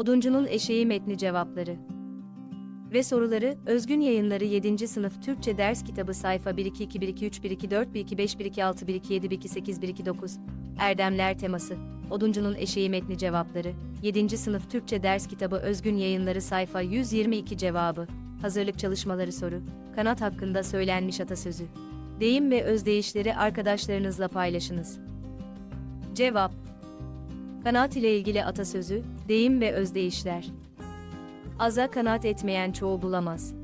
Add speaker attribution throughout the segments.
Speaker 1: Oduncunun Eşeği Metni Cevapları ve soruları Özgün Yayınları 7. Sınıf Türkçe Ders Kitabı sayfa 1-2-2-1-2-3-1-2-4-1-2-5-1-2-6-1-2-7-1-2-8-1-2-9 Erdemler teması Oduncunun Eşeği Metni Cevapları 7. Sınıf Türkçe Ders Kitabı Özgün Yayınları sayfa 122 cevabı Hazırlık çalışmaları soru Kanat hakkında söylenmiş atasözü Deyim ve özdeyişleri arkadaşlarınızla paylaşınız. Cevap Kanaat ile ilgili atasözü, deyim ve özdeyişler. Aza kanaat etmeyen çoğu bulamaz.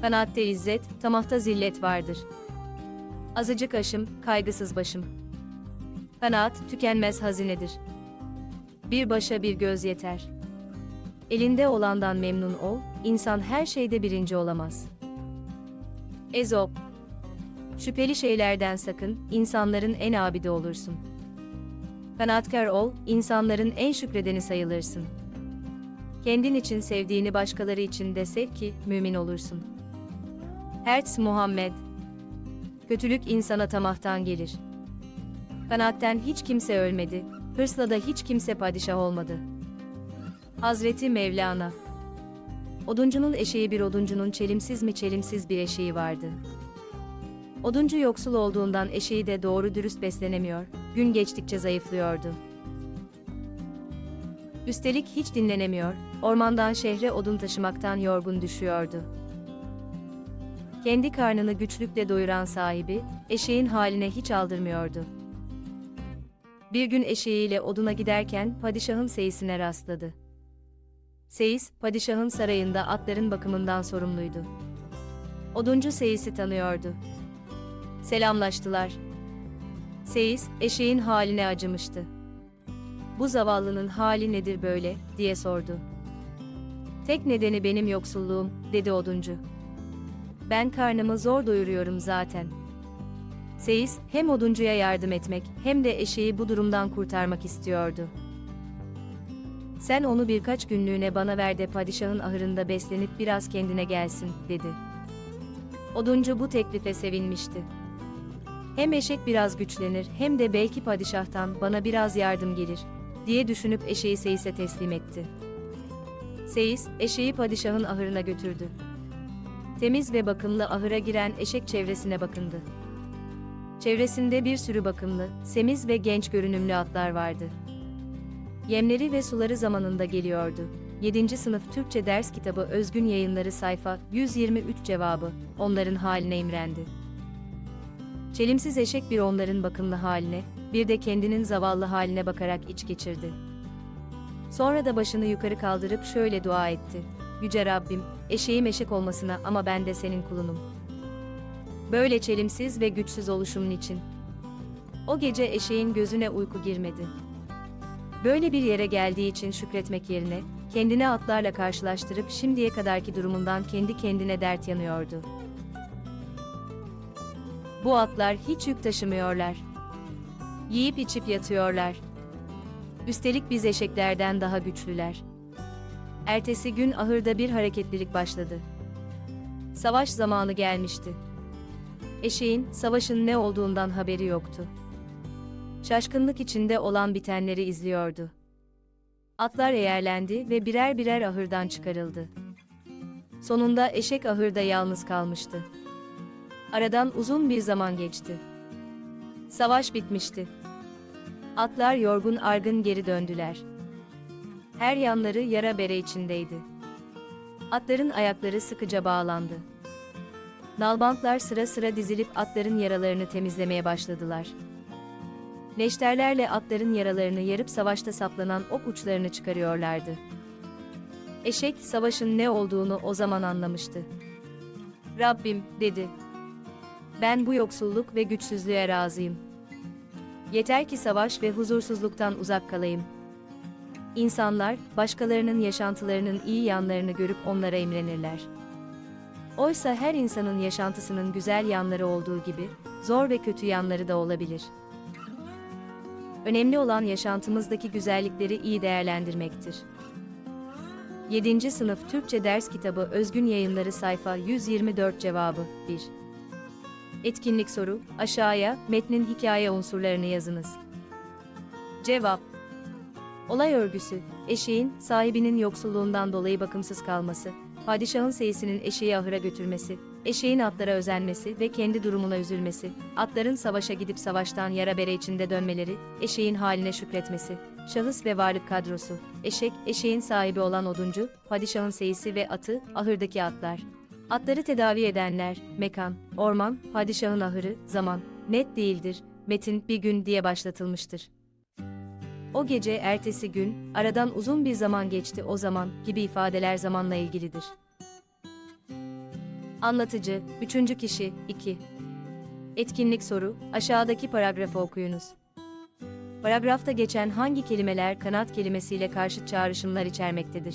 Speaker 1: Kanaatte izzet, tamahta zillet vardır. Azıcık aşım, kaygısız başım. Kanaat, tükenmez hazinedir. Bir başa bir göz yeter. Elinde olandan memnun ol, insan her şeyde birinci olamaz. Ezop Şüpheli şeylerden sakın, insanların en abidi olursun. Kanaatkar ol, insanların en şükredeni sayılırsın. Kendin için sevdiğini başkaları için de sev ki mümin olursun. Hertz Muhammed Kötülük insana tamahtan gelir. Kanaatten hiç kimse ölmedi, hırsla da hiç kimse padişah olmadı. Hazreti Mevlana Oduncunun eşeği bir oduncunun çelimsiz mi çelimsiz bir eşeği vardı. Oduncu yoksul olduğundan eşeği de doğru dürüst beslenemiyor, gün geçtikçe zayıflıyordu. Üstelik hiç dinlenemiyor, ormandan şehre odun taşımaktan yorgun düşüyordu. Kendi karnını güçlükle doyuran sahibi, eşeğin haline hiç aldırmıyordu. Bir gün eşeğiyle oduna giderken padişahın seyisine rastladı. Seyis, padişahın sarayında atların bakımından sorumluydu. Oduncu Seyis'i tanıyordu. Selamlaştılar. Seyis, eşeğin haline acımıştı. Bu zavallının hali nedir böyle, diye sordu. Tek nedeni benim yoksulluğum, dedi oduncu. Ben karnımı zor doyuruyorum zaten. Seyis, hem oduncuya yardım etmek, hem de eşeği bu durumdan kurtarmak istiyordu. Sen onu birkaç günlüğüne bana ver de padişahın ahırında beslenip biraz kendine gelsin, dedi. Oduncu bu teklife sevinmişti. Hem eşek biraz güçlenir hem de belki padişahtan bana biraz yardım gelir diye düşünüp eşeği Seyis'e teslim etti. Seyis, eşeği padişahın ahırına götürdü. Temiz ve bakımlı ahıra giren eşek çevresine bakındı. Çevresinde bir sürü bakımlı, semiz ve genç görünümlü atlar vardı. Yemleri ve suları zamanında geliyordu. 7. sınıf Türkçe ders kitabı Özgün Yayınları sayfa 123 cevabı onların haline imrendi. Çelimsiz eşek bir onların bakımlı haline, bir de kendinin zavallı haline bakarak iç geçirdi. Sonra da başını yukarı kaldırıp şöyle dua etti. Yüce Rabbim, eşeğim eşek olmasına ama ben de senin kulunum. Böyle çelimsiz ve güçsüz oluşumun için. O gece eşeğin gözüne uyku girmedi. Böyle bir yere geldiği için şükretmek yerine, kendini atlarla karşılaştırıp şimdiye kadarki durumundan kendi kendine dert yanıyordu. Bu atlar hiç yük taşımıyorlar. Yiyip içip yatıyorlar. Üstelik biz eşeklerden daha güçlüler. Ertesi gün ahırda bir hareketlilik başladı. Savaş zamanı gelmişti. Eşeğin savaşın ne olduğundan haberi yoktu. Şaşkınlık içinde olan bitenleri izliyordu. Atlar eğerlendi ve birer birer ahırdan çıkarıldı. Sonunda eşek ahırda yalnız kalmıştı. Aradan uzun bir zaman geçti. Savaş bitmişti. Atlar yorgun argın geri döndüler. Her yanları yara bere içindeydi. Atların ayakları sıkıca bağlandı. Nalbantlar sıra sıra dizilip atların yaralarını temizlemeye başladılar. Neşterlerle atların yaralarını yarıp savaşta saplanan ok uçlarını çıkarıyorlardı. Eşek savaşın ne olduğunu o zaman anlamıştı. Rabbim, dedi. Ben bu yoksulluk ve güçsüzlüğe razıyım. Yeter ki savaş ve huzursuzluktan uzak kalayım. İnsanlar, başkalarının yaşantılarının iyi yanlarını görüp onlara imrenirler. Oysa her insanın yaşantısının güzel yanları olduğu gibi, zor ve kötü yanları da olabilir. Önemli olan yaşantımızdaki güzellikleri iyi değerlendirmektir. 7. Sınıf Türkçe Ders Kitabı Özgün Yayınları Sayfa 124 Cevabı 1 Etkinlik soru, aşağıya metnin hikaye unsurlarını yazınız. Cevap Olay örgüsü, eşeğin, sahibinin yoksulluğundan dolayı bakımsız kalması, padişahın seyisinin eşeği ahıra götürmesi, eşeğin atlara özenmesi ve kendi durumuna üzülmesi, atların savaşa gidip savaştan yara bere içinde dönmeleri, eşeğin haline şükretmesi, şahıs ve varlık kadrosu, eşek, eşeğin sahibi olan oduncu, padişahın seyisi ve atı, ahırdaki atlar. Atları tedavi edenler, mekan, orman, padişahın ahırı, zaman, net değildir, metin bir gün diye başlatılmıştır. O gece ertesi gün, aradan uzun bir zaman geçti o zaman gibi ifadeler zamanla ilgilidir. Anlatıcı, üçüncü kişi, 2. Etkinlik soru, aşağıdaki paragrafı okuyunuz. Paragrafta geçen hangi kelimeler kanat kelimesiyle karşıt çağrışımlar içermektedir?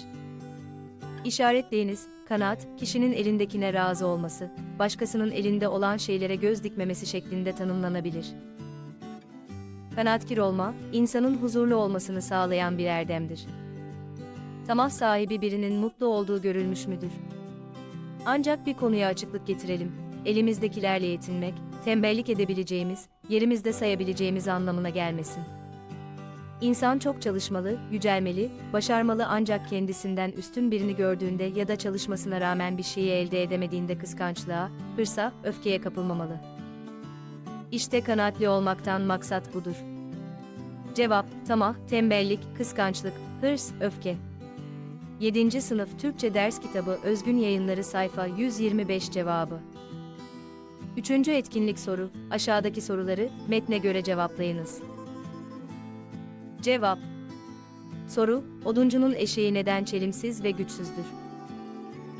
Speaker 1: İşaretleyiniz, kanaat, kişinin elindekine razı olması, başkasının elinde olan şeylere göz dikmemesi şeklinde tanımlanabilir. Kanaatkir olma, insanın huzurlu olmasını sağlayan bir erdemdir. Tamah sahibi birinin mutlu olduğu görülmüş müdür? Ancak bir konuya açıklık getirelim. Elimizdekilerle yetinmek, tembellik edebileceğimiz, yerimizde sayabileceğimiz anlamına gelmesin. İnsan çok çalışmalı, yücelmeli, başarmalı ancak kendisinden üstün birini gördüğünde ya da çalışmasına rağmen bir şeyi elde edemediğinde kıskançlığa, hırsa, öfkeye kapılmamalı. İşte kanaatli olmaktan maksat budur. Cevap, tamah, tembellik, kıskançlık, hırs, öfke. 7. Sınıf Türkçe Ders Kitabı Özgün Yayınları Sayfa 125 Cevabı 3. Etkinlik soru, aşağıdaki soruları metne göre cevaplayınız. Cevap Soru, oduncunun eşeği neden çelimsiz ve güçsüzdür?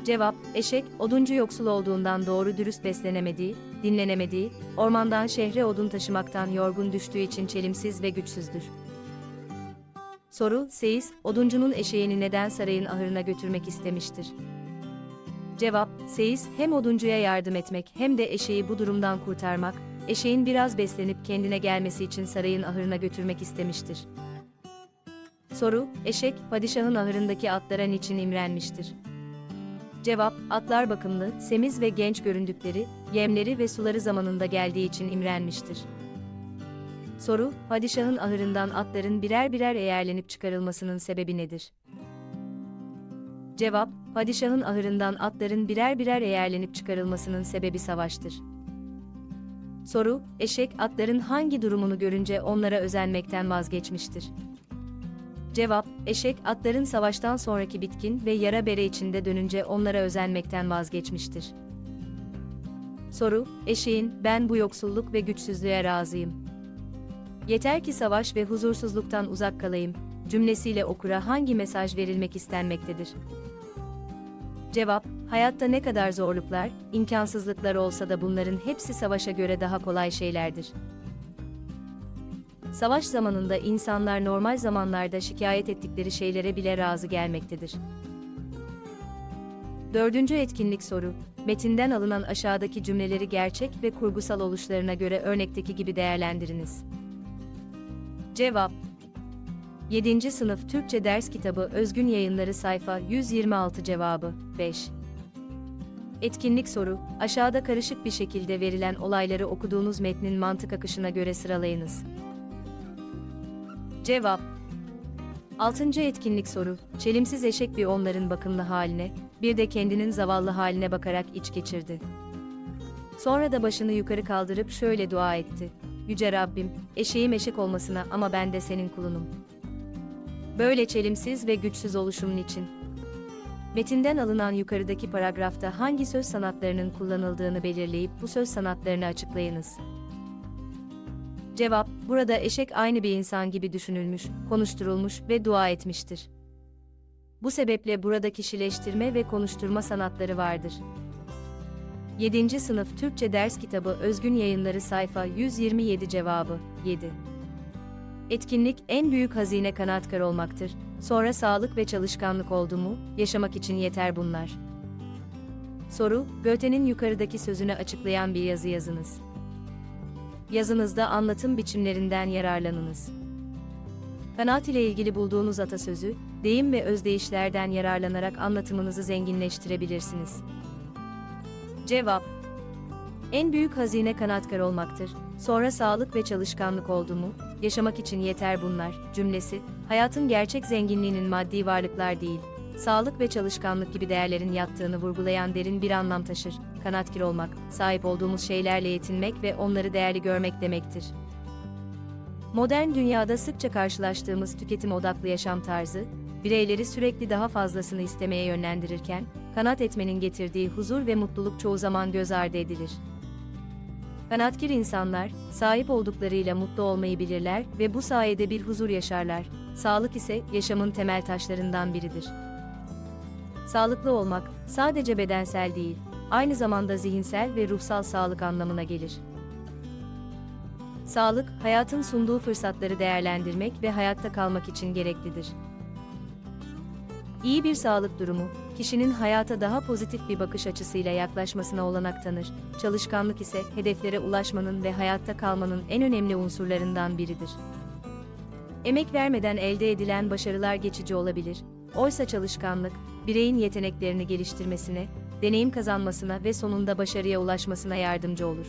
Speaker 1: Cevap, eşek, oduncu yoksul olduğundan doğru dürüst beslenemediği, dinlenemediği, ormandan şehre odun taşımaktan yorgun düştüğü için çelimsiz ve güçsüzdür. Soru, Seyis, oduncunun eşeğini neden sarayın ahırına götürmek istemiştir? Cevap, Seyis, hem oduncuya yardım etmek hem de eşeği bu durumdan kurtarmak, eşeğin biraz beslenip kendine gelmesi için sarayın ahırına götürmek istemiştir. Soru, eşek, padişahın ahırındaki atlara niçin imrenmiştir? Cevap, atlar bakımlı, semiz ve genç göründükleri, yemleri ve suları zamanında geldiği için imrenmiştir. Soru, padişahın ahırından atların birer birer eğerlenip çıkarılmasının sebebi nedir? Cevap, padişahın ahırından atların birer birer eğerlenip çıkarılmasının sebebi savaştır. Soru, eşek atların hangi durumunu görünce onlara özenmekten vazgeçmiştir? Cevap, eşek atların savaştan sonraki bitkin ve yara bere içinde dönünce onlara özenmekten vazgeçmiştir. Soru, eşeğin, ben bu yoksulluk ve güçsüzlüğe razıyım. Yeter ki savaş ve huzursuzluktan uzak kalayım, cümlesiyle okura hangi mesaj verilmek istenmektedir? Cevap, hayatta ne kadar zorluklar, imkansızlıklar olsa da bunların hepsi savaşa göre daha kolay şeylerdir. Savaş zamanında insanlar normal zamanlarda şikayet ettikleri şeylere bile razı gelmektedir. Dördüncü etkinlik soru, metinden alınan aşağıdaki cümleleri gerçek ve kurgusal oluşlarına göre örnekteki gibi değerlendiriniz. Cevap 7. Sınıf Türkçe Ders Kitabı Özgün Yayınları Sayfa 126 Cevabı 5 Etkinlik soru, aşağıda karışık bir şekilde verilen olayları okuduğunuz metnin mantık akışına göre sıralayınız. Cevap 6. etkinlik soru, çelimsiz eşek bir onların bakımlı haline, bir de kendinin zavallı haline bakarak iç geçirdi. Sonra da başını yukarı kaldırıp şöyle dua etti. Yüce Rabbim, eşeğim eşek olmasına ama ben de senin kulunum. Böyle çelimsiz ve güçsüz oluşumun için. Metinden alınan yukarıdaki paragrafta hangi söz sanatlarının kullanıldığını belirleyip bu söz sanatlarını açıklayınız. Cevap, burada eşek aynı bir insan gibi düşünülmüş, konuşturulmuş ve dua etmiştir. Bu sebeple burada kişileştirme ve konuşturma sanatları vardır. 7. Sınıf Türkçe Ders Kitabı Özgün Yayınları Sayfa 127 Cevabı 7 Etkinlik en büyük hazine kanaatkar olmaktır. Sonra sağlık ve çalışkanlık oldu mu, yaşamak için yeter bunlar. Soru, Göte'nin yukarıdaki sözünü açıklayan bir yazı yazınız. Yazınızda anlatım biçimlerinden yararlanınız. Kanaat ile ilgili bulduğunuz atasözü, deyim ve özdeyişlerden yararlanarak anlatımınızı zenginleştirebilirsiniz. Cevap En büyük hazine kanaatkar olmaktır. Sonra sağlık ve çalışkanlık oldu mu, yaşamak için yeter bunlar, cümlesi, hayatın gerçek zenginliğinin maddi varlıklar değil, sağlık ve çalışkanlık gibi değerlerin yattığını vurgulayan derin bir anlam taşır. Kanaatkar olmak, sahip olduğumuz şeylerle yetinmek ve onları değerli görmek demektir. Modern dünyada sıkça karşılaştığımız tüketim odaklı yaşam tarzı, bireyleri sürekli daha fazlasını istemeye yönlendirirken, kanat etmenin getirdiği huzur ve mutluluk çoğu zaman göz ardı edilir. Kanaatkir insanlar, sahip olduklarıyla mutlu olmayı bilirler ve bu sayede bir huzur yaşarlar. Sağlık ise yaşamın temel taşlarından biridir. Sağlıklı olmak sadece bedensel değil, aynı zamanda zihinsel ve ruhsal sağlık anlamına gelir. Sağlık, hayatın sunduğu fırsatları değerlendirmek ve hayatta kalmak için gereklidir. İyi bir sağlık durumu, kişinin hayata daha pozitif bir bakış açısıyla yaklaşmasına olanak tanır. Çalışkanlık ise hedeflere ulaşmanın ve hayatta kalmanın en önemli unsurlarından biridir. Emek vermeden elde edilen başarılar geçici olabilir. Oysa çalışkanlık, bireyin yeteneklerini geliştirmesine, deneyim kazanmasına ve sonunda başarıya ulaşmasına yardımcı olur.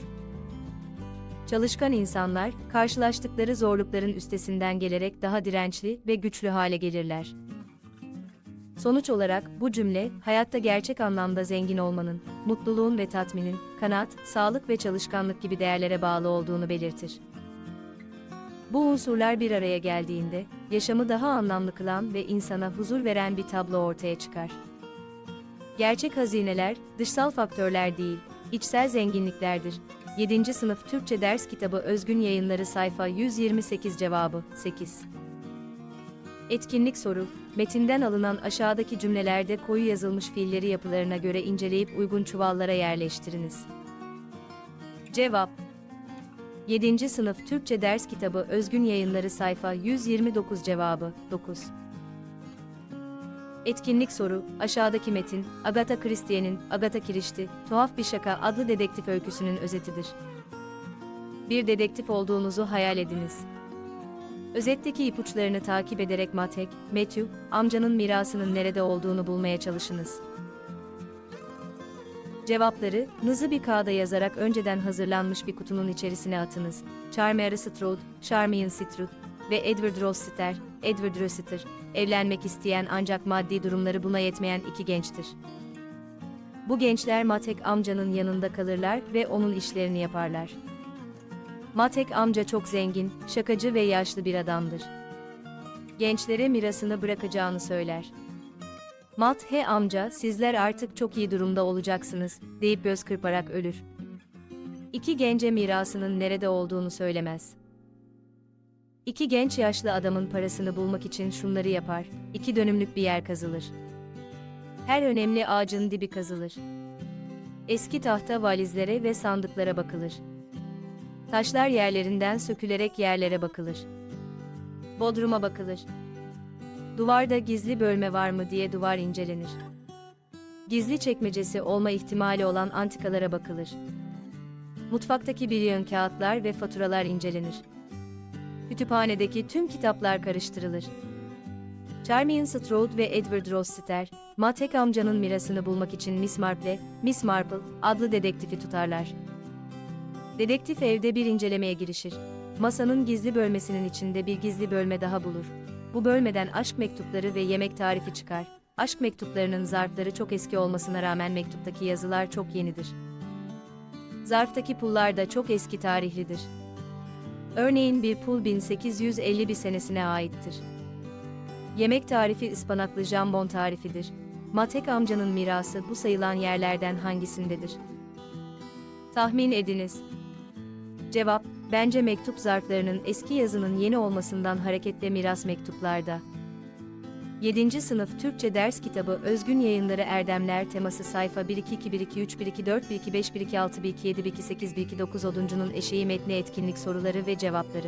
Speaker 1: Çalışkan insanlar, karşılaştıkları zorlukların üstesinden gelerek daha dirençli ve güçlü hale gelirler. Sonuç olarak bu cümle, hayatta gerçek anlamda zengin olmanın, mutluluğun ve tatminin, kanaat, sağlık ve çalışkanlık gibi değerlere bağlı olduğunu belirtir. Bu unsurlar bir araya geldiğinde, yaşamı daha anlamlı kılan ve insana huzur veren bir tablo ortaya çıkar. Gerçek hazineler, dışsal faktörler değil, içsel zenginliklerdir. 7. Sınıf Türkçe Ders Kitabı Özgün Yayınları Sayfa 128 Cevabı 8 Etkinlik soru, metinden alınan aşağıdaki cümlelerde koyu yazılmış fiilleri yapılarına göre inceleyip uygun çuvallara yerleştiriniz. Cevap 7. Sınıf Türkçe Ders Kitabı Özgün Yayınları Sayfa 129 Cevabı 9 Etkinlik soru, aşağıdaki metin, Agatha Christie'nin Agatha Christie, Tuhaf Bir Şaka adlı dedektif öyküsünün özetidir. Bir dedektif olduğunuzu hayal ediniz. Özetteki ipuçlarını takip ederek Matek, Matthew, amcanın mirasının nerede olduğunu bulmaya çalışınız. Cevapları, nızı bir kağıda yazarak önceden hazırlanmış bir kutunun içerisine atınız. Charmaire Strode, Charmian Strode ve Edward Rossiter, Edward Rossiter, evlenmek isteyen ancak maddi durumları buna yetmeyen iki gençtir. Bu gençler Matek amcanın yanında kalırlar ve onun işlerini yaparlar. Matek amca çok zengin, şakacı ve yaşlı bir adamdır. Gençlere mirasını bırakacağını söyler. Mat he amca sizler artık çok iyi durumda olacaksınız deyip göz kırparak ölür. İki gence mirasının nerede olduğunu söylemez. İki genç yaşlı adamın parasını bulmak için şunları yapar. İki dönümlük bir yer kazılır. Her önemli ağacın dibi kazılır. Eski tahta valizlere ve sandıklara bakılır. Taşlar yerlerinden sökülerek yerlere bakılır. Bodruma bakılır. Duvarda gizli bölme var mı diye duvar incelenir. Gizli çekmecesi olma ihtimali olan antikalara bakılır. Mutfaktaki bir yığın kağıtlar ve faturalar incelenir. Kütüphanedeki tüm kitaplar karıştırılır. Charmian Strode ve Edward Rossiter, Matek amcanın mirasını bulmak için Miss Marple, Miss Marple adlı dedektifi tutarlar. Dedektif evde bir incelemeye girişir. Masanın gizli bölmesinin içinde bir gizli bölme daha bulur. Bu bölmeden aşk mektupları ve yemek tarifi çıkar. Aşk mektuplarının zarfları çok eski olmasına rağmen mektuptaki yazılar çok yenidir. Zarftaki pullar da çok eski tarihlidir. Örneğin bir pul 1851 senesine aittir. Yemek tarifi ıspanaklı jambon tarifidir. Matek amcanın mirası bu sayılan yerlerden hangisindedir? Tahmin ediniz. Cevap, bence mektup zarflarının eski yazının yeni olmasından hareketle miras mektuplarda. 7. Sınıf Türkçe Ders Kitabı Özgün Yayınları Erdemler teması sayfa 1-2-1-2-3-1-2-4-1-2-5-1-2-6-1-2-7-1-2-8-1-2-9 Oduncunun eşeği metni etkinlik soruları ve cevapları.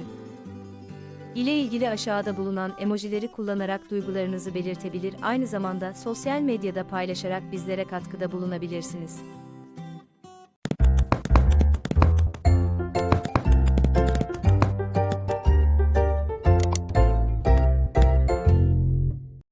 Speaker 1: ile ilgili aşağıda bulunan emojileri kullanarak duygularınızı belirtebilir aynı zamanda sosyal medyada paylaşarak bizlere katkıda bulunabilirsiniz.